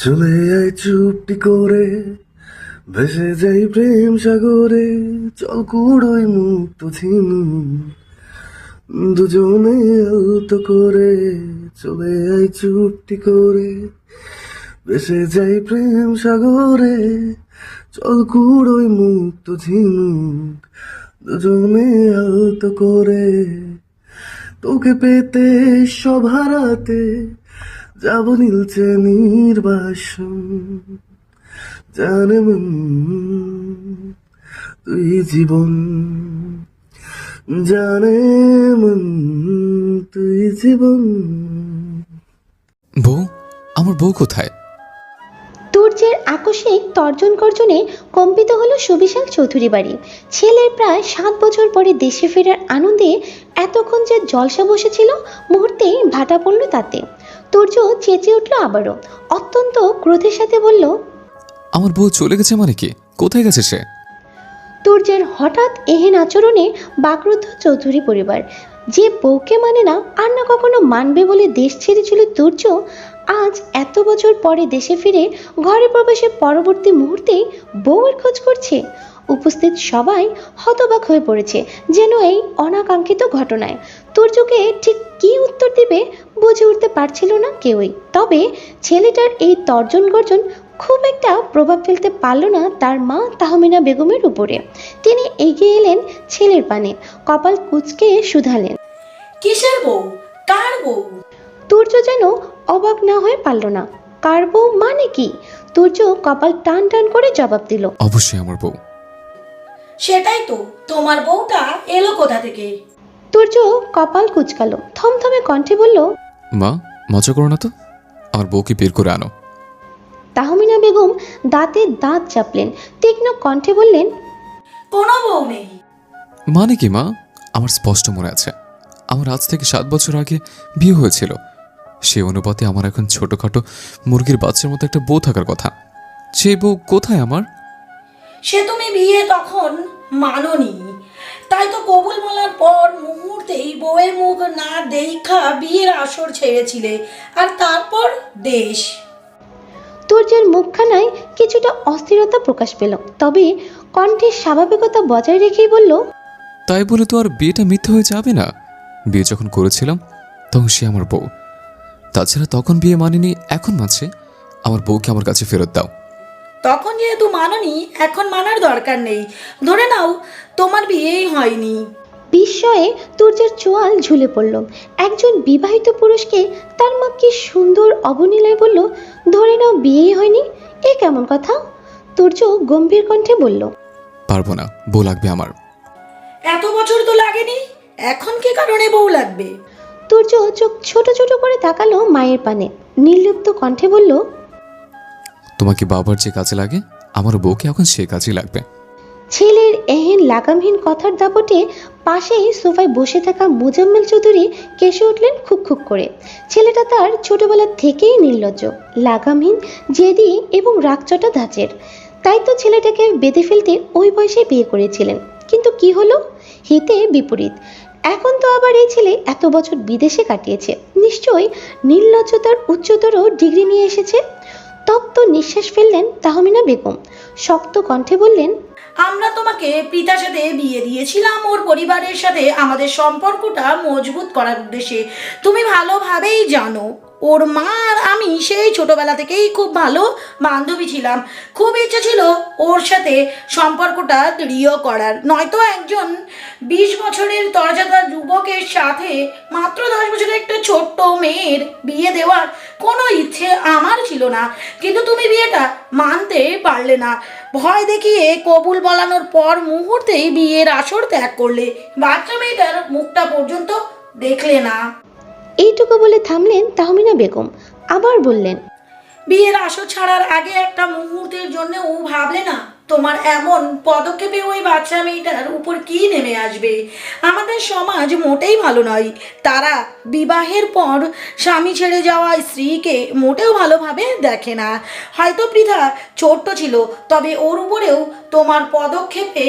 চলে আয় চুপটি করে, ভেসে যাই প্রেম সাগরে, চল কুড়োই মুক্ত ঝিনু দুজনে আলতো করে, চলে আয় চুপটি করে, ভেসে যাই প্রেম সাগরে, চল কুড়োই মুক্ত ঝিনুক দুজনে আলতো করে, তোকে পেতে সব যাব নীলচে নির্বাসন। জানে তুই জীবন জানে তুই জীবন। বউ আমার বউ কোথায়? তুর্যের আকস্মিক তর্জন গর্জনে কম্পিত হলো সুবিশাল চৌধুরী বাড়ি। ছেলের প্রায় সাত বছর পরে দেশে ফেরার আনন্দে এতক্ষণ যে জলসা বসেছিল মুহূর্তেই ভাটা পড়ল তাতে। তুর্য চেঁচিয়ে উঠল আবারও। অত্যন্ত ক্রোধের সাথে বলল আমার বউ চলে গেছে মানে কি? কোথায় গেছে সে? তুর্যের হঠাৎ এহেন আচরণে বাকরুদ্ধ চৌধুরী পরিবার যে বউকে মানে না আর না কখনো মানবে বলে দেশ ছেড়েছিল তুর্য আজ এত বছর পরে দেশে ফিরে ঘরে প্রবেশের পরবর্তী মুহূর্তেই বউয়ের খোঁজ করছে। উপস্থিত সবাই হতবাক হয়ে পড়েছে যেন এই অনাকাঙ্ক্ষিত ঘটনায়। তুর্যকে ঠিক কী উত্তর দিবে বুঝে উঠতে পারছিল না কেউই। তবে ছেলেটার এই তর্জন গর্জন খুব একটা প্রভাব ফেলতে পারল না তার মা তাহমিনা বেগমের উপরে। তিনি এগিয়ে এলেন ছেলের পানে কপাল কুচকে শুধালেন। কিসের বউ? কার বউ? তুর্য যেন অবাক না হয়ে পারল না। কার বউ মানে কি? তুর্য কপাল টান টান করে জবাব দিল। অবশ্যই আমার বউ। সেটাই তো তোমার বউটা এলো কোথা থেকে? তুর্য কপাল কুচকালো থমথমে কণ্ঠে বলল মা মজা করো না তো আমার বউকে বের করে আনো। তাহমিনা বেগম দাঁতে দাঁত চাপলেন তীক্ষ্ণ কণ্ঠে বললেন কোনো বউ নেই। মানে কি মা? আমার স্পষ্ট মনে আছে। আমার আজ থেকে সাত বছর আগে বিয়ে হয়েছিল। সে অনুপাতে আমার এখন ছোটখাটো মুরগির বাচ্চার মতো একটা বউ থাকার কথা। সে বউ কোথায় আমার? সে তুমি বিয়ে তখন মাননি। তাই তো কবুল বলার পর মুহূর্তেই বউয়ের মুখ না দেখা বিয়ের আসর ছেড়েছিলে আর তারপর দেশ। তুর্যের মুখখানায় কিছুটা অস্থিরতা প্রকাশ পেল তবে কণ্ঠের স্বাভাবিকতা বজায় রেখেই বলল তাই বলে তো আর বিয়েটা মিথ্যে হয়ে যাবে না। বিয়ে যখন করেছিলাম তখন সে আমার বউ। তাছাড়া তখন বিয়ে মানিনি এখন মানছে আমার বউকে আমার কাছে ফেরত দাও। তখন যেহেতু মাননি এখন মানার দরকার নেই। ধরে নাও তোমার বিয়েই হয়নি। বিস্ময়ে তুর্যের চোয়াল ঝুলে পড়ল। একজন বিবাহিত পুরুষকে তার মা কি সুন্দর অবনীলায় বলল ধরে নাও বিয়েই হয়নি? এ কেমন কথা? তুর্য গম্ভীর কণ্ঠে বলল পারব না বউ লাগবে আমার। এত বছর তো লাগেনি এখন কি কারণে বউ লাগবে? তুর্য চোখ ছোট ছোট করে তাকালো মায়ের পানে। নির্লিপ্ত কণ্ঠে বলল তোমাকে বাবার যে কাজে লাগে, আমার বউকে এখন সে কাজই লাগবে। ছেলের এহেন লাগামহীন কথার দাপটে পাশেই সোফায় বসে থাকা মুজাম্মেল চৌধুরী কেসে উঠলেন খুক খুক করে। ছেলেটা তার ছোটবেলা থেকেই নির্লজ্জ, লাগামহীন, জেদি এবং রাগচটা ধাঁচের। তাই তো ছেলেটাকে বেঁধে ফেলতে ওই বয়সে বিয়ে করেছিলেন। কিন্তু কি হলো? হিতে বিপরীত। এখন তো আবার এই ছেলে এত বছর বিদেশে কাটিয়েছে। নিশ্চয়ই নির্লজ্জতার উচ্চতর ডিগ্রি নিয়ে এসেছে। তপ্ত নিঃশ্বাস ফেললেন তাহমিনা বেগম। শক্ত কণ্ঠে বললেন, আমরা তোমাকে পিতার সাথে বিয়ে দিয়েছিলাম, ওর পরিবারের সাথে আমাদের সম্পর্কটা মজবুত করার উদ্দেশ্যে। তুমি ভালোভাবেই জানো। ওর মা আর আমি সেই ছোটবেলা থেকেই খুব ভালো বান্ধবী ছিলাম। খুব ইচ্ছে ছিল ওর সাথে সম্পর্কটা দৃঢ় করার। নয়তো একজন বিশ বছরের তরজাদার যুবকের সাথে মাত্র দশ বছরের একটা ছোট্ট মেয়ের বিয়ে দেওয়ার কোনো ইচ্ছে আমার ছিল না। কিন্তু তুমি বিয়েটা মানতে পারলে না। ভয় দেখিয়ে কবুল বলানোর পর মুহূর্তেই বিয়ের আসর ত্যাগ করলে। বাচ্চা মেয়েটার মুখটা পর্যন্ত দেখলে না। এইটুকু বলে থামলেন তাহমিনা বেগম। আবার বললেন, বিয়ের আসর ছাড়ার আগে একটা মুহূর্তের জন্য ও ভাবলে না, তোমার এমন পদক্ষেপে ওই বাচ্চা মেয়েটার উপর কি নেমে আসবে? আমাদের সমাজ মোটেই ভালো নয়। তারা বিবাহের পর স্বামী ছেড়ে যাওয়া স্ত্রীকে মোটেও ভালোভাবে দেখে না। হয়তো পৃথা ছোট্ট ছিল, তবে ওর উপরেও তোমার পদক্ষেপে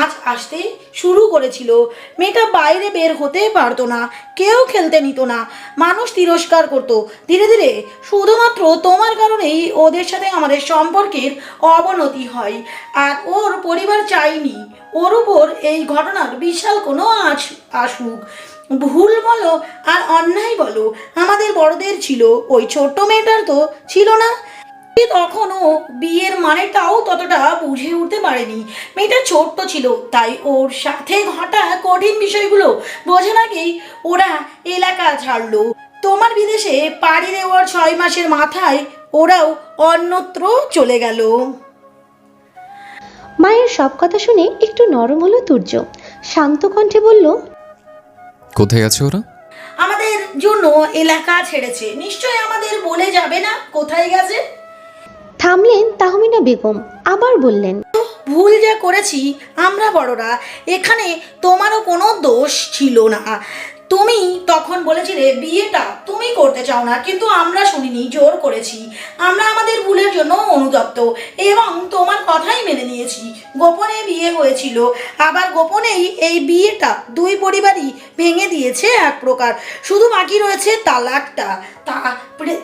আজ আসতে শুরু করেছিল। মেয়েটা বাইরে বের হতে পারতো না, কেউ খেলতে নিত না। মানুষ তিরস্কার করতো। ধীরে ধীরে শুধুমাত্র তোমার কারণেই ওদের সাথে আমাদের সম্পর্কের অবনতি হয়। আর ওর পরিবার চাইনি ওর উপর এই ঘটনার বিশাল কোনো আস, আসুক। ভুল বলো আর অন্যায় বলো, আমাদের বড়দের ছিল। ওই ছোট্ট মেয়েটার তো ছিল না। তখনও বিয়ের মানেটাও ততটা বুঝে উঠতে পারেনি। মেয়েটা ছোট্ট ছিল তাই ওর সাথে ঘটা কঠিন বিষয়গুলো বোঝার আগেই ওরা এলাকা ছাড়লো। তোমার বিদেশে পাড়ি দেওয়ার ছয় মাসের মাথায় ওরাও অন্যত্র চলে গেল। মায়ের সব কথা শুনে একটু নরম হলো তুর্য। শান্ত কণ্ঠে বলল কোথায় আছে ওরা? আমাদের জন্য এলাকা ছেড়েছে। নিশ্চয় আমাদের বলে যাবে না কোথায় গেছে। থামলেন তাহমিনা বেগম, আবার বললেন, ভুল যা করেছি আমরা বড়রা, এখানে তোমারও কোনো দোষ ছিল না। তুমি তখন বলেছিলে, বিয়েটা তুমি করতে চাও না, কিন্তু আমরা শুনিনি, জোর করেছি। আমরা আমাদের ভুলের জন্য অনুতপ্ত এবং তোমার কথাই মেনে নিয়েছি। গোপনে বিয়ে হয়েছিল, আবার গোপনেই এই বিয়েটা দুই পরিবারই ভেঙে দিয়েছে এক প্রকার। শুধু বাকি রয়েছে তালাকটা। তা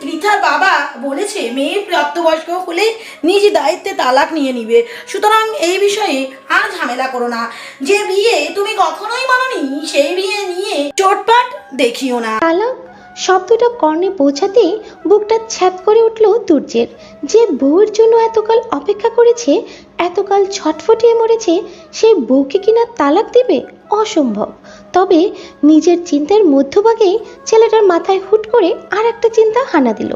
পৃথার বাবা বলেছে মেয়ে প্রাপ্তবয়স্ক হলে নিজ দায়িত্বে তালাক নিয়ে নিবে। সুতরাং এই বিষয়ে আর ঝামেলা করো না। যে বিয়ে তুমি কখনোই মানোনি, সেই বিয়ে নিয়ে চোটপাট দেখিও না। তালাক শব্দটা কর্ণে পৌঁছাতে বুকটা ছ্যাত করে উঠল তুর্যের যে বউয়ের জন্য এতকাল অপেক্ষা করেছে এতকাল ছটফটিয়ে মরেছে সেই বউকে কিনা তালাক দিবে? অসম্ভব। তবে নিজের চিন্তার মধ্যভাগেই ছেলেটার মাথায় হুট করে আর একটা চিন্তা হানা দিল।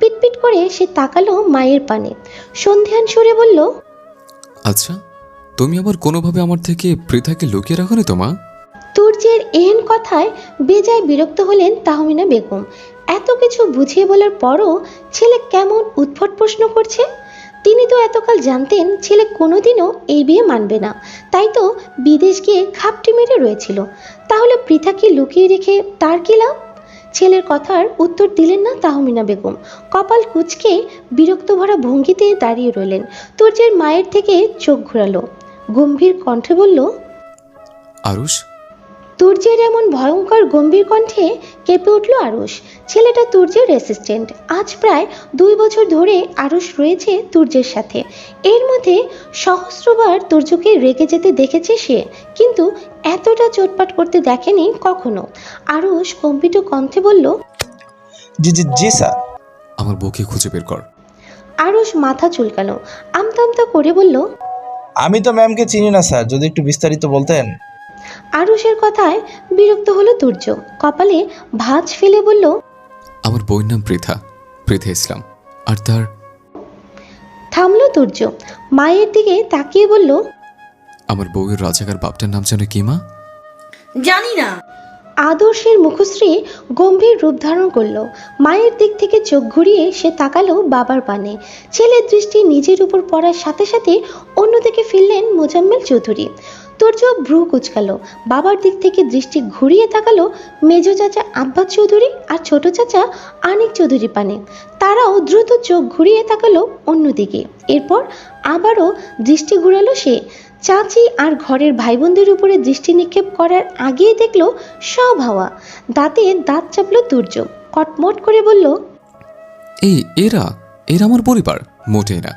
পিটপিট করে সে তাকালো মায়ের পানে। সন্ধ্যান সুরে বলল আচ্ছা তুমি আবার কোনোভাবে আমার থেকে পৃথাকে লুকিয়ে রাখো তো মা? তুর্যের এহেন কথায় বেজায় বিরক্ত হলেন তাহমিনা বেগম। এত কিছু বুঝিয়ে বলার পরও ছেলে কেমন উদ্ভট প্রশ্ন করছে? তিনি তো এতকাল জানতেন ছেলে কোনোদিনও এই বিয়ে মানবে না। তাই তো বিদেশ গিয়ে খাপটি মেরে রয়েছিল। তাহলে পৃথাকে লুকিয়ে রেখে তার কি লাভ? ছেলের কথার উত্তর দিলেন না তাহমিনা বেগম। কপাল কুচকে বিরক্ত ভরা ভঙ্গিতে দাঁড়িয়ে রইলেন। তুর্যের মায়ের থেকে চোখ ঘোরালো। গম্ভীর কণ্ঠে বলল, আরুষ তুর্যের এমন ভয়ঙ্কর গম্ভীর কণ্ঠে কেঁপে উঠল আরুষ। ছেলেটা তুর্যের অ্যাসিস্ট্যান্ট আজ প্রায় দুই বছর ধরে আরুষ রয়েছে তুর্যের সাথে। এর মধ্যে সহস্রবার তুর্যকে রেগে যেতে দেখেছে সে কিন্তু এতটা চোটপাট করতে দেখেনি কখনো। আরুষ কম্পিত কণ্ঠে বলল জি জি জি স্যার। আমার বউকে খুঁজে বের কর। আরুষ মাথা চুলকানো আমতা আমতা করে বলল আমি তো ম্যামকে চিনি না স্যার। যদি একটু বিস্তারিত বলতেন। আরুষের কথায় বিরক্ত হলো তুর্য কপালে ভাঁজ ফেলে বলল আমার বউয়ের নাম পৃথা পৃথা ইসলাম। আর তার? থামলো তুর্য মায়ের দিকে তাকিয়ে বলল আমার বউয়ের রাজাকার বাপটার নাম যেন কি মা? জানি না। আদর্শের মুখশ্রী গম্ভীর রূপ ধারণ করল। মায়ের দিক থেকে চোখ ঘুরিয়ে সে তাকালো বাবার পানে। ছেলের দৃষ্টি নিজের উপর পড়ার সাথে সাথে অন্যদিকে ফিরলেন মোজাম্মেল চৌধুরী। তুর্য ভ্রু কুচকালো। বাবার দিক থেকে দৃষ্টি ঘুরিয়ে তাকালো মেজ চাচা আব্বাস চৌধুরী আর ছোট চাচা আনিক চৌধুরী পানে। তারাও দ্রুত চোখ ঘুরিয়ে তাকালো অন্যদিকে। এরপর আবারও দৃষ্টি ঘুরালো সে। চাচি আর ঘরের ভাই বোনদের উপরে দৃষ্টি নিক্ষেপ করার আগেই দেখল সব হাওয়া। দাঁতে দাঁত চাপলো তুর্য কটমট করে বলল, এই, এরা এরা আমার পরিবার। মোটেই না।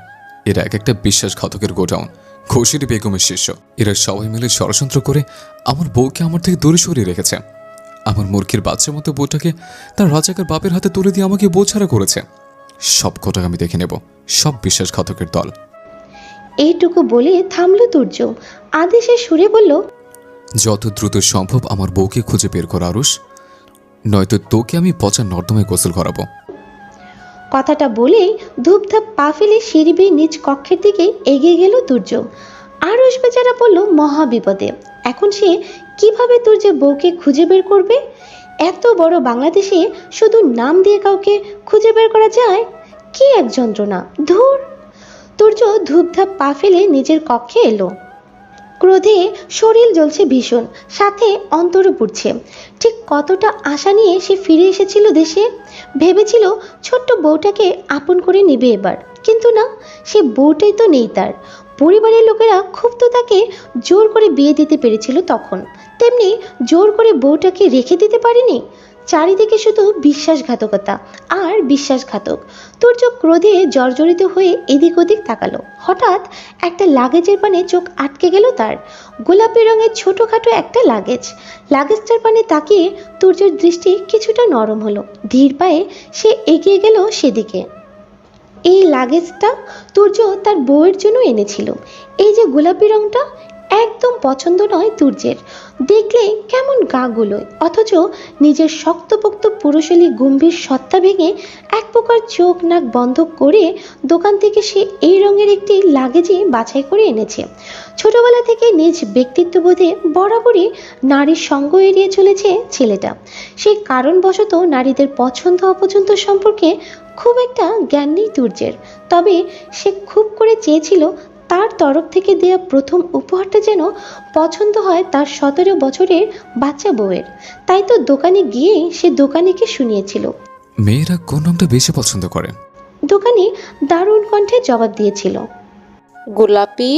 এরা এক একটা বিশ্বাসঘাতকের গোডাউন। খুশির বেগমের শিষ্য। এরা সবাই মিলে ষড়যন্ত্র করে আমার বউকে আমার থেকে দূরে সরিয়ে রেখেছে। আমার মূর্খের বাচ্চার মতো বউটাকে তার রাজাকার বাপের হাতে তুলে দিয়ে আমাকে বোঝারা করেছে। সব কটা আমি দেখে নেব। সব বিশ্বাসঘাতকের দল। এইটুকু বলে থামলো তুর্য। আদেশে সুরে বলল যত দ্রুত সম্ভব আমার বউকে খুঁজে বের কর আরুষ। নয়তো তোকে আমি পচা নর্দমায় গোসল করাবো। কথাটা বলেই ধূপধাপ পা ফেলে সিঁড়ি বেয়ে নিজ কক্ষের দিকে এগিয়ে গেল তুর্য আরস বেচারা পড়ল মহা বিপদে। এখন সে কীভাবে তুর্যের বউকে খুঁজে বের করবে? এত বড় বাংলাদেশে শুধু নাম দিয়ে কাউকে খুঁজে বের করা যায়? কি এক যন্ত্রণা? ধুর! তুর্য ধূপধাপ পা ফেলে নিজের কক্ষে এলো। ক্রোধে শরীর জ্বলছে ভীষণ, সাথে অন্তর পুড়ছে। ঠিক কতটা আশা নিয়ে সে ফিরে এসেছিল দেশে? ভেবেছিল ছোট্ট বউটাকে আপন করে নেবে এবার। কিন্তু না, সে বউটাই তো নেই তার। পরিবারের লোকেরা খুব তো তাকে জোর করে বিয়ে দিতে পেরেছিল তখন। তেমনি জোর করে বউটাকে রেখে দিতে পারেনি? চারিদিকে শুধু বিশ্বাসঘাতকতা আর বিশ্বাসঘাতক। তুর্য ক্রোধে জর্জরিত হয়ে এদিক ওদিক তাকালো। হঠাৎ একটা লাগেজের পানে চোখ আটকে গেল তার। গোলাপি রঙের ছোটোখাটো একটা লাগেজ। লাগেজটার পানে তাকিয়ে তুর্যের দৃষ্টি কিছুটা নরম হলো। ধীর পায়ে সে এগিয়ে গেল সেদিকে। এই লাগেজটা তুর্য তার বউয়ের জন্য এনেছিল। এই যে গোলাপি রংটা একদম পছন্দ নয় তুর্যের দেখলে কেমন গা গুলোয়। অথচ নিজের শক্তপোক্ত পুরুষালী গম্ভীর সত্তা ভেঙে এক প্রকার চোখ নাক বন্ধ করে দোকান থেকে সে এই রঙের একটি লাগেজে বাছাই করে এনেছে। ছোটবেলা থেকে নিজ ব্যক্তিত্ব বোধে বরাবরই নারীর সঙ্গ এড়িয়ে চলেছে ছেলেটা। সেই কারণবশত নারীদের পছন্দ অপছন্দ সম্পর্কে খুব একটা জ্ঞান নেই তুর্যের তবে সে খুব করে চেয়েছিল তার তরফ থেকে দেওয়া প্রথম উপহারটা যেন পছন্দ হয় তার সতেরো বছরের বাচ্চা বউয়ের। তাই তো দোকানে গিয়েই সে দোকানিকে শুনিয়েছিল। মেয়েরা কোন নামটা বেশি পছন্দ করে? দোকানি দারুণ কণ্ঠে জবাব দিয়েছিল। গোলাপি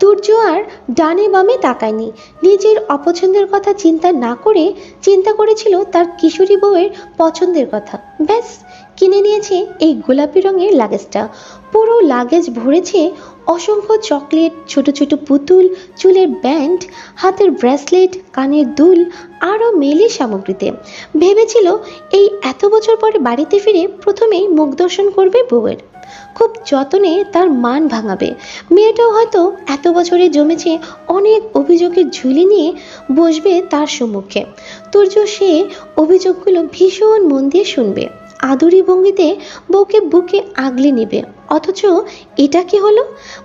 তুর্য আর ডানে বামে তাকায়নি। নিজের অপছন্দের কথা চিন্তা না করে চিন্তা করেছিল তার কিশোরী বউয়ের পছন্দের কথা। ব্যাস, কিনে নিয়েছে এই গোলাপি রঙের লাগেজটা। পুরো লাগেজ ভরেছে অসংখ্য চকলেট, ছোট ছোট পুতুল, চুলের ব্যান্ড, হাতের ব্রেসলেট, কানের দুল, আরও মেলে সামগ্রীতে। ভেবেছিল এই এত বছর পরে বাড়িতে ফিরে প্রথমেই মুখ দর্শন করবে বউয়ের। খুব যত্নে তার মান ভাঙাবে। মেয়েটাও হয়তো এত বছরে জমেছে অনেক অভিযোগের ঝুলি নিয়ে বসবে তার সম্মুখে। তুর্য সে অভিযোগগুলো ভীষণ মন দিয়ে শুনবে। আদুরি ভঙ্গিতে বউকে বুকে আগলে নেবে। অথচ এটা কি হলো?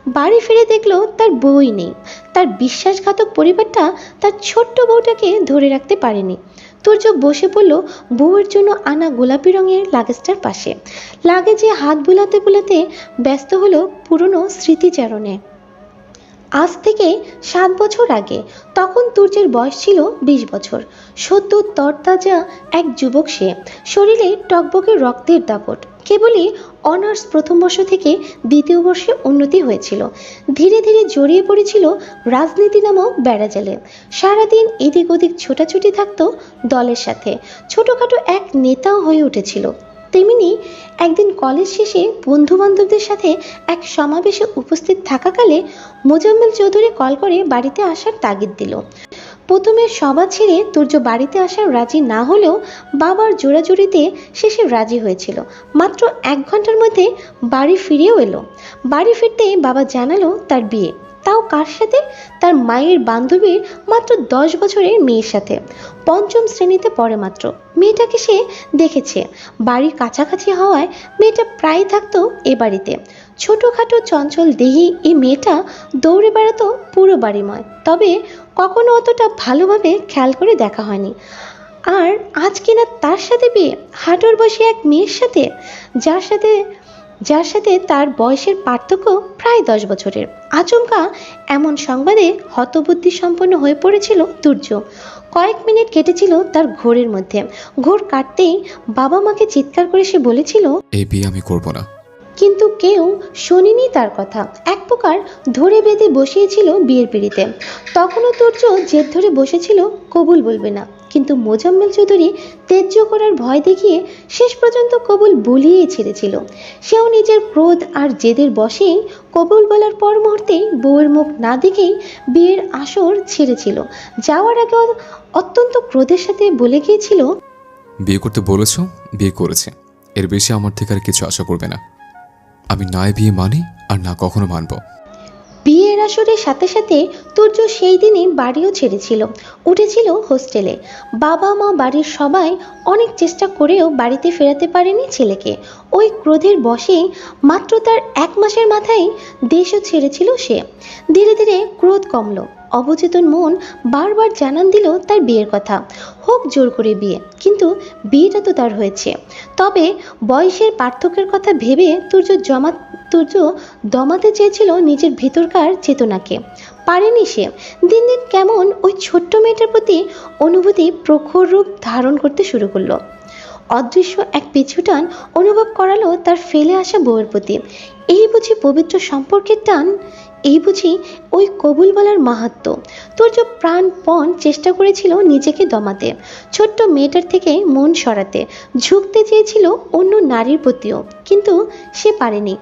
বাড়ি ফিরে দেখল তার বউই নেই। তার বিশ্বাসঘাতক পরিবারটা তার ছোট্ট বউটাকে ধরে রাখতে পারেনি। তুর্য বসে পড়ল বউয়ের জন্য আনা গোলাপি রঙের লাগেজটার পাশে। লাগেজে হাত বুলাতে বুলাতে ব্যস্ত হলো পুরনো স্মৃতিচারণে। আজ থেকে সাত বছর আগে, তখন তুর্যের বয়স ছিল বিশ বছর। সদ্য তরতাজা এক যুবক সে। শরীরে টকবকে রক্তের দাপট, কেবলই অনার্স প্রথম বর্ষ থেকে দ্বিতীয় বর্ষে উন্নতি হয়েছিল। ধীরে ধীরে জড়িয়ে পড়েছিল রাজনীতি নামক বেড়াজালে সারাদিন এদিক ওদিক ছোটাছুটি থাকতো দলের সাথে। ছোটোখাটো এক নেতাও হয়ে উঠেছিল। তেমনি একদিন কলেজ শেষে বন্ধু বান্ধবদের সাথে এক সমাবেশে উপস্থিত থাকাকালে মোজাম্মেল চৌধুরী কল করে বাড়িতে আসার তাগিদ দিল। প্রথমে সভা ছেড়ে তুর্য বাড়িতে আসার রাজি না হলেও বাবার জোড়াজুড়িতে শেষে রাজি হয়েছিল। মাত্র এক ঘণ্টার মধ্যে বাড়ি ফিরেও এলো। বাড়ি ফিরতে বাবা জানালো তার বিয়ে। তাও কার সাথে? তার মায়ের বান্ধবীর মাত্র দশ বছরের মেয়ের সাথে। পঞ্চম শ্রেণীতে পড়ে মাত্র। মেয়েটাকে সে দেখেছে। বাড়ির কাছাকাছি হওয়ায় মেয়েটা প্রায় থাকতো এ বাড়িতে। ছোটোখাটো চঞ্চল দেহি এই মেয়েটা দৌড়ে বেড়াতো পুরো বাড়িময়। তবে কখনো অতটা ভালোভাবে খেয়াল করে দেখা হয়নি। আর আজ কিনা তার সাথে বিয়ে হাঁটুর বসে এক মেয়ের সাথে, যার সাথে যার সাথে তার বয়সের পার্থক্য প্রায় দশ বছরের। আচমকা এমন সংবাদে হতবুদ্ধি সম্পন্ন হয়ে পড়েছিল তুর্য কয়েক মিনিট কেটেছিল তার ঘোরের মধ্যে। ঘোর কাটতেই বাবা মাকে চিৎকার করে সে বলেছিল, এই বিয়ে আমি করব না। কিন্তু কেউ শোনেনি তার কথা। এক প্রকার ধরে বেঁধে বসিয়েছিল বিয়ের পিড়িতে। তখনও তুর্য জেদ ধরে বসেছিল, কবুল বলবে না। কিন্তু মোজাম্মেল চৌধুরী তেজ্য করার ভয় দেখিয়ে শেষ পর্যন্ত কবুল বলিয়েই ছেড়েছিল। সেও নিজের ক্রোধ আর জেদের বসেই কবুল বলার পর মুহূর্তেই বউয়ের মুখ না দেখেই বিয়ের আসর ছেড়েছিল। যাওয়ার আগে অত্যন্ত ক্রোধের সাথে বলে গিয়েছিল, বিয়ে করতে বলেছ? বিয়ে করেছে। এর বেশি আমার থেকে আর কিছু আশা করবে না। আমি না বিয়ে মানি আর না কখনো মানব। বিয়ের আসরের সাথে সাথে তুর্য সেই দিনই বাড়িও ছেড়েছিল, উঠেছিল হোস্টেলে। বাবা মা বাড়ির সবাই অনেক চেষ্টা করেও বাড়িতে ফেরাতে পারেনি ছেলেকে। ওই ক্রোধের বশেই মাত্র তার এক মাসের মাথায় দেশও ছেড়েছিল সে। ধীরে ধীরে ক্রোধ কমলো। অবচেতন মন বারবার জানান দিল তার বিয়ের কথা। হোক জোর করে বিয়ে, কিন্তু বিয়েটা তো তার হয়েছে। তবে বয়সের পার্থক্যের কথা ভেবে তুর্য জমা, তুর্য দমাতে চেয়েছিল নিজের ভিতরকার চেতনাকে। পারেনি সে। দিন দিন কেমন ওই ছোট্ট মেয়েটার প্রতি অনুভূতি প্রখর রূপ ধারণ করতে শুরু করল। অদৃশ্য এক পিছুটান অনুভব করালো তার ফেলে আসা বউয়ের প্রতি। এই বুঝি পবিত্র সম্পর্কের টান এই বুঝি ওই কবুল বলার মাহাত্ম। তুর্য প্রাণপণ চেষ্টা করেছিল নিজেকে দমাতে। ছোট্ট মেয়েটার থেকে মন সরাতে। ঝুঁকতে চেয়েছিল অন্য নারীর প্রতিও। কিন্তু সে পারেনি।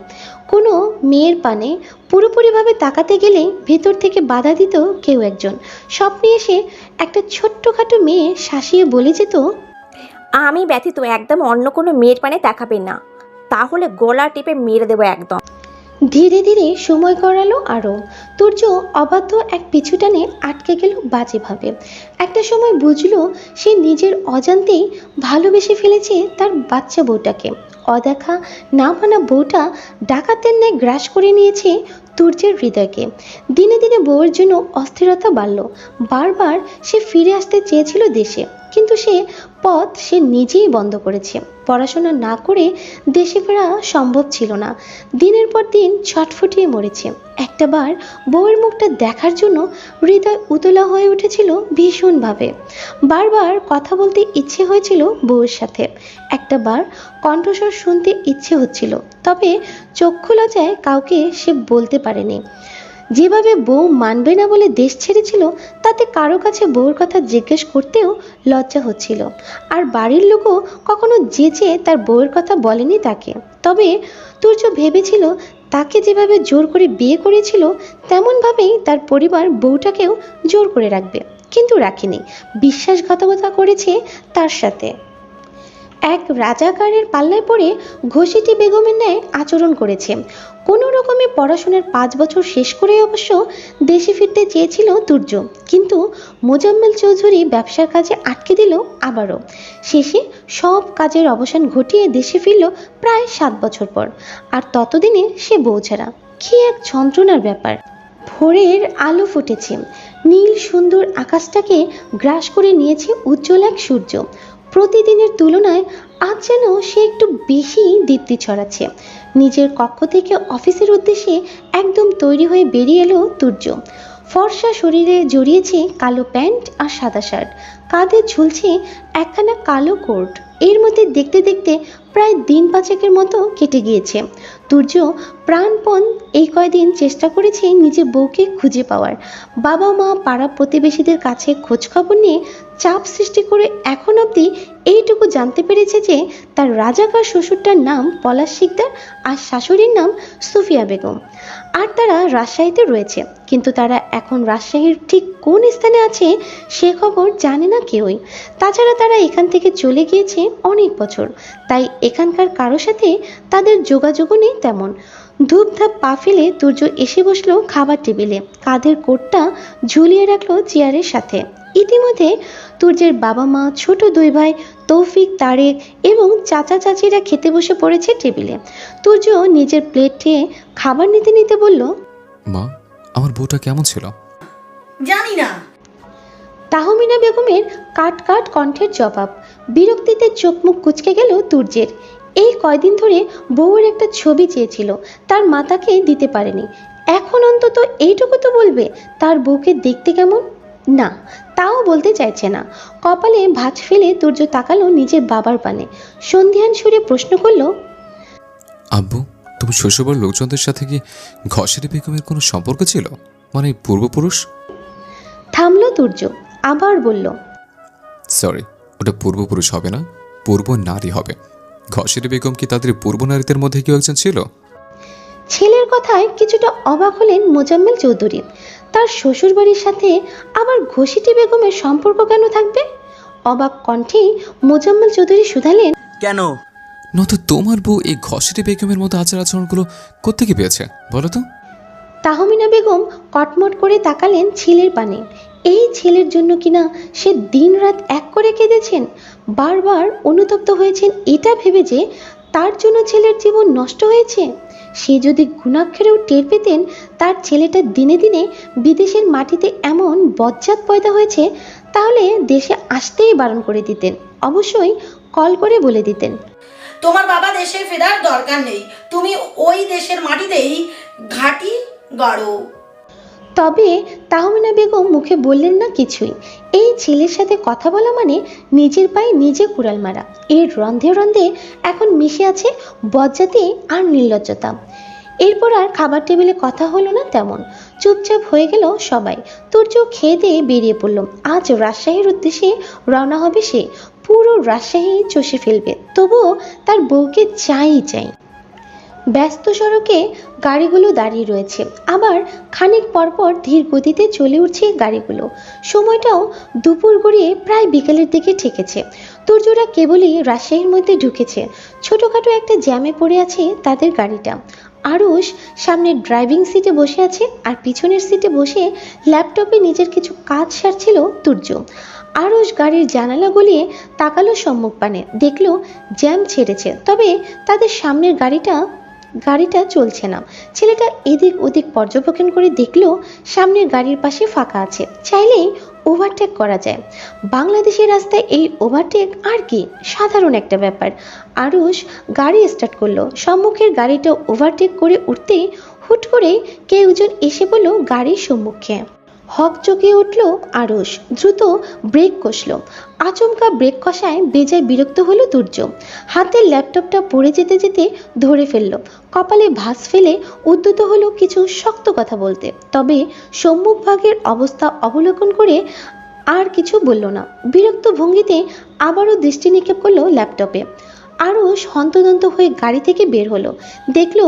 কোনো মেয়ের পানে পুরোপুরিভাবে তাকাতে গেলে ভেতর থেকে বাধা দিত কেউ একজন। স্বপ্নে এসে একটা ছোট্টখাটো মেয়ে শাসিয়ে বলে যেত, আমি ব্যথিত, একদম অন্য কোনো মেয়ের পানে তাকাবেন না। তাহলে গলা টিপে মেরে দেবো একদম। ধীরে ধীরে সময় গড়ালো আরও। তুর্য অবাধ্য এক পিছুটানে আটকে গেল বাজেভাবে। একটা সময় বুঝলো সে নিজের অজান্তেই ভালোবেসে ফেলেছে তার বাচ্চা বউটাকে। অদেখা না মানা বউটা ডাকাতের ন্যায় গ্রাস করে নিয়েছে তুর্যের হৃদয়কে। দিনে দিনে বউয়ের জন্য অস্থিরতা বাড়ল। বারবার সে ফিরে আসতে চেয়েছিল দেশে। কিন্তু সে পথ সে নিজেই বন্ধ করেছে। পড়াশোনা না করে দেশে ফেরা সম্ভব ছিল না। দিনের পর দিন ছটফটিয়ে মরেছে। একটাবার বউয়ের মুখটা দেখার জন্য হৃদয় উতলা হয়ে উঠেছিল ভীষণভাবে। বারবার কথা বলতে ইচ্ছে হয়েছিল বউয়ের সাথে। একটাবার কণ্ঠস্বর শুনতে ইচ্ছে হচ্ছিল, তবে চক্ষু লজায় কাউকে সে বলতে পারেনি। যেভাবে বউ মানবে না বলে দেশ ছেড়েছিল, তাতে কারও কাছে বউর কথা জিজ্ঞেস করতেও লজ্জা হচ্ছিল। আর বাড়ির লোকও কখনো যেচে তার বউয়ের কথা বলেনি তাকে। তবে তুর্য ভেবেছিল, তাকে যেভাবে জোর করে বিয়ে করেছিল, তেমনভাবেই তার পরিবার বউটাকেও জোর করে রাখবে। কিন্তু রাখেনি। বিশ্বাসঘাতকতা করেছে তার সাথে। এক রাজাকারের পাল্লায় পড়ে ঘষিটি বেগমের ন্যায় আচরণ করেছে। কোনো রকমে পড়াশোনার পাঁচ বছর শেষ করে অবশ্য দেশে ফিরতে চেয়েছিল তুর্য কিন্তু মোজাম্মেল চৌধুরী ব্যবসার কাজে আটকে দিল আবারও। শেষে সব কাজের অবসান ঘটিয়ে দেশে ফিরল প্রায় সাত বছর পর। আর ততদিনে সে বউ ছাড়া কি এক যন্ত্রণার ব্যাপার। ভোরের আলো ফুটেছে। নীল সুন্দর আকাশটাকে গ্রাস করে নিয়েছে উজ্জ্বল এক সূর্য। প্রতিদিনের তুলনায় আজ যেন সে একটু বেশি দীপ্তি ছড়াচ্ছে। নিজের কক্ষ থেকে অফিসের উদ্দেশ্যে একদম তৈরি হয়ে বেরিয়ে এলো তুর্য। ফর্সা শরীরে জড়িয়েছে কালো প্যান্ট আর সাদা শার্ট। কাঁধে ঝুলছে একখানা কালো কোট। এর মধ্যে দেখতে দেখতে প্রায় দিন পাঁচেকের মতো কেটে গিয়েছে। তুর্য প্রাণপণ এই কয়দিন চেষ্টা করেছে নিজের বউকে খুঁজে পাওয়ার। বাবা মা পাড়া প্রতিবেশীদের কাছে খোঁজখবর নিয়ে চাপ সৃষ্টি করে এখন অবধি এইটুকু জানতে পেরেছে যে তার রাজাকার শ্বশুরটার নাম পলাশ শিকদার আর শাশুড়ির নাম সুফিয়া বেগম। আর তারা রাজশাহীতে রয়েছে। কিন্তু তারা এখন রাজশাহীর ঠিক কোন স্থানে আছে সে খবর জানে না কেউই। তাছাড়া তারা এখান থেকে চলে গিয়েছে অনেক বছর। তাই এখানকার কারও সাথে তাদের যোগাযোগও নেই তেমন। ধূপধাপ পা ফেলে তুর্য এসে বসল খাবার টেবিলে। কাঁধের কোটটা ঝুলিয়ে রাখল চেয়ারের সাথে। ইতিমধ্যে তুর্যের বাবা মা ছোট দুই ভাই তৌফিক তারেক এবং চাচা চাচিরা খেতে বসে পড়েছে টেবিলে। তুর্য নিজের প্লেটে খাবার নিতে নিতে বলল মা আমার বউটা কেমন ছিল? জানি না। তাহমিনা বেগমের কাট কাট কণ্ঠের জবাব। বিরক্তিতে চোখ মুখ কুচকে গেল তুর্যের। এই কয়দিন ধরে বউয়ের একটা ছবি চেয়েছিল তার মাতাকে দিতে পারেনি। এখন অন্তত এইটুকু তো বলবে তার বউকে দেখতে কেমন? না তাও বলতে চাইছে না। কপালে ভাঁজ ফেলে তুর্য তাকালো নিজের বাবার পানে। সন্ধিয়ান সুরে প্রশ্ন করল আব্বু তুমি শ্বশুরবাড়ির লোকজনদের সাথে কি ঘষেরি বেগমের কোনো সম্পর্ক ছিল? মানে পূর্বপুরুষ? থামলো তুর্য আবার বলল সরি ওটা পূর্বপুরুষ হবে না পূর্ব নারী হবে। ঘষেরি বেগম কি তাদের পূর্ব নারীদের মধ্যে কেউ একজন ছিল? ছেলের কথায় কিছুটা অবাক হলেন মোজাম্মেল চৌধুরী। তার শ্বশুরবাড়ির সাথে আবার ঘষিটি বেগমের সম্পর্ক কেন থাকবে? অবাক কণ্ঠে মোজাম্মেল চৌধুরী শুধালেন কেন? নয়তো তোমার বউ এই ঘষেরি বেগমের মতো আচার আচরণগুলো কোত্থেকে পেয়েছে? বলো তো। তাহমিনা বেগম কটমট করে তাকালেন ছেলের পানে এই ছেলের জন্য কিনা সে দিনরাত এক করে কেঁদেছেন? বারবার অনুতপ্ত হয়েছেন এটা ভেবে যে তার জন্য ছেলের জীবন নষ্ট হয়েছে? সে যদি গুণাক্ষরেও টের পেতেন, তার ছেলেটা দিনে দিনে বিদেশের মাটিতে এমন বজ্জাত পয়দা হয়েছে, তাহলে দেশে আসতেই বারণ করে দিতেন। অবশ্যই কল করে বলে দিতেন। তোমার বাবা দেশে ফেরার দরকার নেই। তুমি ওই দেশের মাটিতেই ঘাটি গড়ো। তবে তাহমিনা বেগম মুখে বললেন না কিছুই। এই ছেলের সাথে কথা বলা মানে নিজের পায়ে নিজে কুড়াল মারা। এর রন্ধে রন্ধে এখন মিশে আছে বজ্জাতি আর নির্লজ্জতা। এরপর আর খাবার টেবিলে কথা হলো না তেমন। চুপচাপ হয়ে গেল সবাই। তুর্য খেয়ে দিয়ে বেরিয়ে পড়ল। আজ রাজশাহীর উদ্দেশ্যে রওনা হবে সে। পুরো রাজশাহী চষে ফেলবে। তবুও তার বউকে চাই চাই। ব্যস্ত সড়কে গাড়িগুলো দাঁড়িয়ে রয়েছে। আবার খানিক পরপর ধীর গতিতে চলে উঠছে গাড়িগুলো। সময়টাও দুপুর গড়িয়ে প্রায় বিকেলের দিকে ঠেকেছে। তুর্যরা কেবলই রাজশাহীর মধ্যে ঢুকেছে। ছোটোখাটো একটা জ্যামে পড়ে আছে তাদের গাড়িটা। আরুষ সামনের ড্রাইভিং সিটে বসে আছে আর পিছনের সিটে বসে ল্যাপটপে নিজের কিছু কাজ সারছিল তুর্য আরুষ গাড়ির জানালা গলিয়ে তাকালো সম্মুখ পানে। দেখল জ্যাম ছেড়েছে, তবে তাদের সামনের গাড়িটা গাড়িটা চলছে না। ছেলেটা এদিক ওদিক পর্যবেক্ষণ করে দেখল সামনের গাড়ির পাশে ফাঁকা আছে। চাইলেই ওভারটেক করা যায়। বাংলাদেশের রাস্তায় এই ওভারটেক আর কি? সাধারণ একটা ব্যাপার। আরুষ গাড়ি স্টার্ট করল। সম্মুখের গাড়িটা ওভারটেক করে উঠতেই হুট করে কেউজন এসে বলল গাড়ির সম্মুখে। হক চকিয়ে উঠল আরস দ্রুত ব্রেক কষল। আচমকা ব্রেক কষায় বেজায় বিরক্ত হলো দুর্য হাতের ল্যাপটপটা পড়ে যেতে যেতে ধরে ফেলল। কপালে ভাস ফেলে উদ্যত হলো কিছু শক্ত কথা বলতে। তবে সম্মুখভাগের অবস্থা অবলোকন করে আর কিছু বলল না। বিরক্ত ভঙ্গিতে আবারও দৃষ্টি নিক্ষেপ করল ল্যাপটপে। আরও হন্তদন্ত হয়ে গাড়ি থেকে বের হলো। দেখল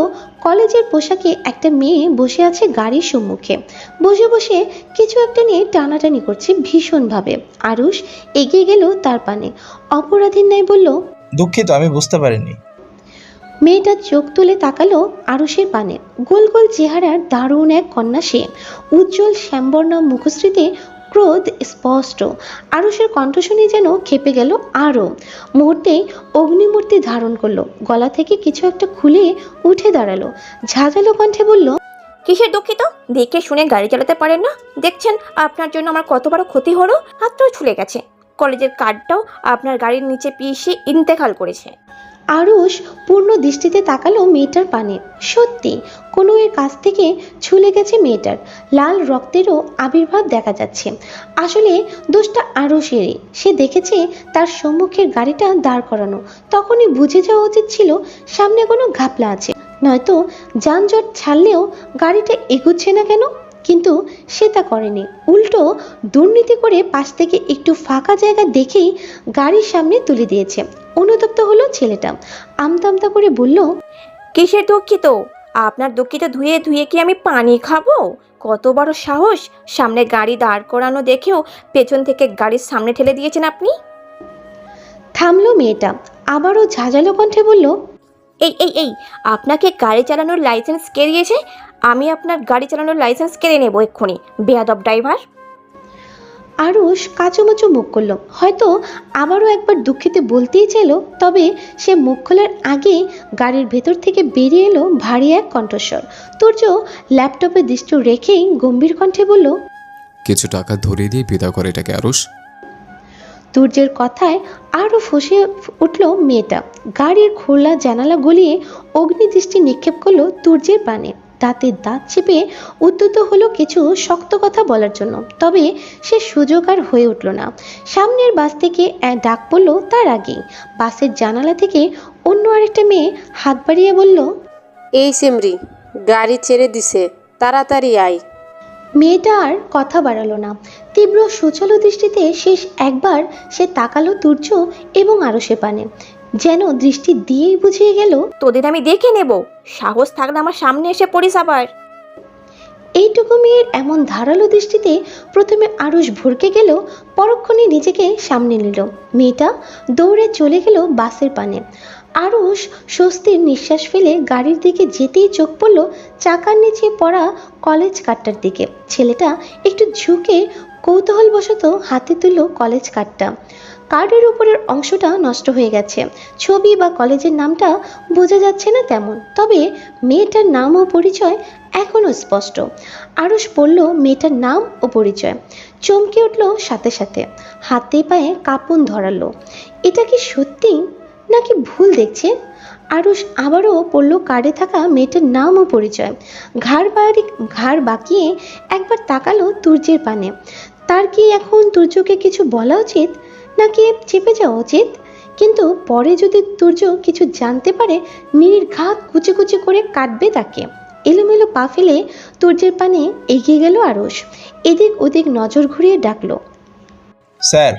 কলেজের পোশাকে একটা মেয়ে বসে আছে গাড়ির সম্মুখে। বসে বসে কিছু একটা নিয়ে টানাটানি করছে ভীষণভাবে। আরুষ এগিয়ে গেল তার পানে। অপরাধীর ন্যায় বলল দুঃখিত আমি বুঝতে পারিনি। মেয়েটা চোখ তুলে তাকালো আরুষের পানে। গোল গোল চেহারার দারুণ এক কন্যা সে। উজ্জ্বল শ্যামবর্ণ মুখশ্রীতে ক্রোধ স্পষ্ট। আরুষের কণ্ঠ শুনে যেন খেপে গেল আরও। মুহূর্তেই অগ্নিমূর্তি ধারণ করল। গলা থেকে কিছু একটা খুলে উঠে দাঁড়াল। ঝাঁঝালো কণ্ঠে বলল, কিসের দুঃখিত? দেখে শুনে গাড়ি চালাতে পারেন না? দেখছেন, আপনার জন্য আমার কত বড় ক্ষতি হলো? হাতটাও ছুলে গেছে। কলেজের কার্ডটাও আপনার গাড়ির নিচে পিষে ইন্তেকাল করেছে। আরুষ পূর্ণ দৃষ্টিতে তাকালো মেয়েটার পানে। সত্যি কোনো এর কাছ থেকে ছুলে গেছে মেয়েটার। লাল রক্তেরও আবির্ভাব দেখা যাচ্ছে। আসলে দোষটা আরুষেরই। সে দেখেছে তার সম্মুখের গাড়িটা দাঁড় করানো। তখনই বুঝে যাওয়া উচিত ছিল সামনে কোনো ঘাপলা আছে। নয়তো যানজট ছাড়লেও গাড়িটা এগুচ্ছে না কেন? কিন্তু সে তা করেনি। উল্টো দুর্নীতি করে পাশ থেকে একটু ফাঁকা জায়গা দেখেই গাড়ির সামনে তুলে দিয়েছে। অনুতপ্ত হলো ছেলেটা। আমতা আমতা করে বলল কিসের দুঃখিত? আপনার দুঃখিত ধুয়ে ধুয়ে কি আমি পানি খাব? কত বড় সাহস! সামনে গাড়ি দাঁড় করানো দেখেও পেছন থেকে গাড়ির সামনে ঠেলে দিয়েছেন আপনি। থামলো মেয়েটা। আবারও ঝাঁঝালো কণ্ঠে বলল এই এই এই আপনাকে গাড়ি চালানোর লাইসেন্স কে দিয়েছে? আমি আপনার গাড়ি চালানোর লাইসেন্স কেড়ে নেব এক্ষুনি। বেয়াদব ড্রাইভার আরুষ কাচুমাচু মুখ করল। হয়তো আবারও একবার দুঃখিতে বলতেই চাইলো তবে সে মুখ খোলার আগে গাড়ির ভেতর থেকে বেরিয়ে এলো ভারী এক কণ্ঠস্বর। তুর্য ল্যাপটপে দৃষ্টি রেখেই গম্ভীর কণ্ঠে বলল কিছু টাকা ধরিয়ে দিয়ে বিদা করে এটাকে আরুষ। তুর্যের কথায় আরও ফুসে উঠল মেয়েটা। গাড়ির খোলা জানালা গলিয়ে অগ্নিদৃষ্টি নিক্ষেপ করল তুর্যের পানে দাঁতে দাঁত চেপে উদ্যত হলো কিছু শক্ত কথা বলার জন্য। তবে সে সুযোগ আর হয়ে উঠল না। সামনের বাস থেকে ডাক পড়ল তার আগেই। বাসের জানালা থেকে অন্য আরেকটা মেয়ে হাত বাড়িয়ে বলল এই সিমরি গাড়ি ছেড়ে দিছে তাড়াতাড়ি আয়। মেয়েটা আর কথা বাড়ালো না। তীব্র সুচল দৃষ্টিতে শেষ একবার সে তাকালো তুর্য এবং আরও সে পানে। যেন দৃষ্টি দিয়েই বুঝিয়ে গেল তোদের আমি দেখে নেব। সাহস থাকলে আমার সামনে এসে পড়িস আবার। এইটুকু মেয়ের এমন ধারালো দৃষ্টিতে প্রথমে আরুষ ভরকে গেল পরক্ষণে নিজেকে সামনে নিল। মেয়েটা দৌড়ে চলে গেল বাসের পানে। আরুষ স্বস্তির নিঃশ্বাস ফেলে গাড়ির দিকে যেতেই চোখ পড়ল চাকার নিচে পড়া কলেজ কার্ডটার দিকে। ছেলেটা একটু ঝুঁকে কৌতূহলবশত হাতে তুলল কলেজ কার্ডটা কার্ডের উপরের অংশটা নষ্ট হয়ে গেছে। ছবি বা কলেজের নামটা বোঝা যাচ্ছে না তেমন, তবে মেয়েটার নাম ও পরিচয় এখনও স্পষ্ট। আরুষ পড়ল মেয়েটার নাম ও পরিচয়। চমকে উঠল সাথে সাথে। হাতে পায়ে কাঁপন ধরালো। এটা কি সত্যি? নাকি ভুল দেখছে? আরুষ আবারও পড়ল কার্ডে থাকা মেয়েটার নাম ও পরিচয়। ঘাড় বাড়ি ঘাড় বাঁকিয়ে একবার তাকালো তুর্যের পানে। তার কি এখন তুর্যকে কিছু বলা উচিত? নাকি চেপে যাওয়া উচিত? কিন্তু পরে যদি তুর্য কিছু জানতে পারে, নির্ঘাত কুচি কুচি করে কাটবে তাকে। এলোমেলো পা ফেলে তুর্যের পানে এগিয়ে গেল আরস এদিক ওদিক নজর ঘুরিয়ে ডাকলো। স্যার